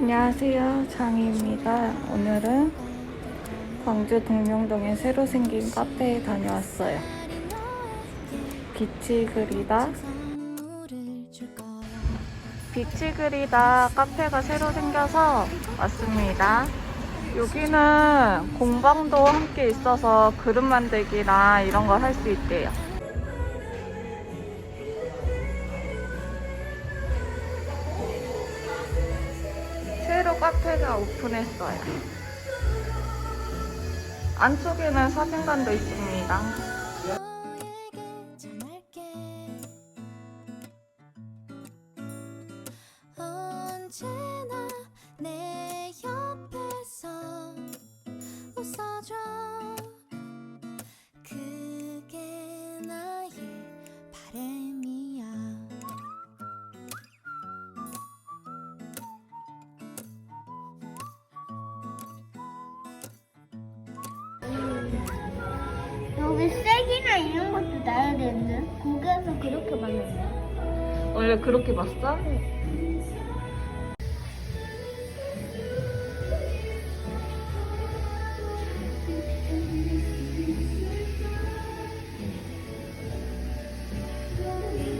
안녕하세요. 장희입니다. 오늘은 광주 동명동에 새로 생긴 카페에 다녀왔어요. 빛이 그리다. 빛이 그리다 카페가 새로 생겨서 왔습니다. 여기는 공방도 함께 있어서 그릇 만들기나 이런 걸 할 수 있대요. 카페가 오픈했어요. 안쪽에는 사진관도 있습니다. 너에게 여기 색이나 이런 것도 놔야 되는데 거기에서 그렇게 만든다. 원래 그렇게 봤어?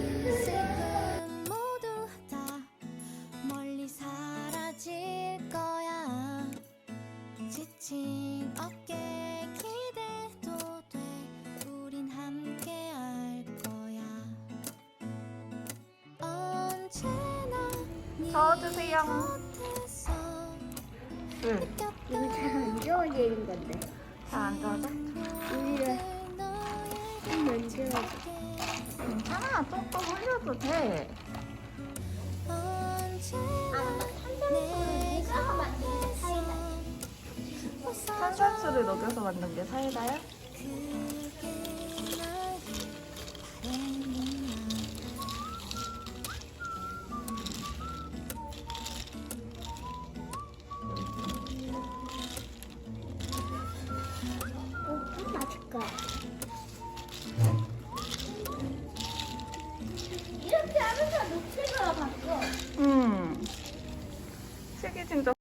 슬픔 모두 다 멀리 사라질 거야 지친 어깨 저어주세요. 응. 이거 잘안 지워지는 건데. 잘 앉아줘. 우리가 한번 지워줘. 괜찮아. 조금 흘려도 돼. 탄산수를 녹여서 만든 게 사이다야? 하면서 녹색으로 바꿔. 음. 색이 진짜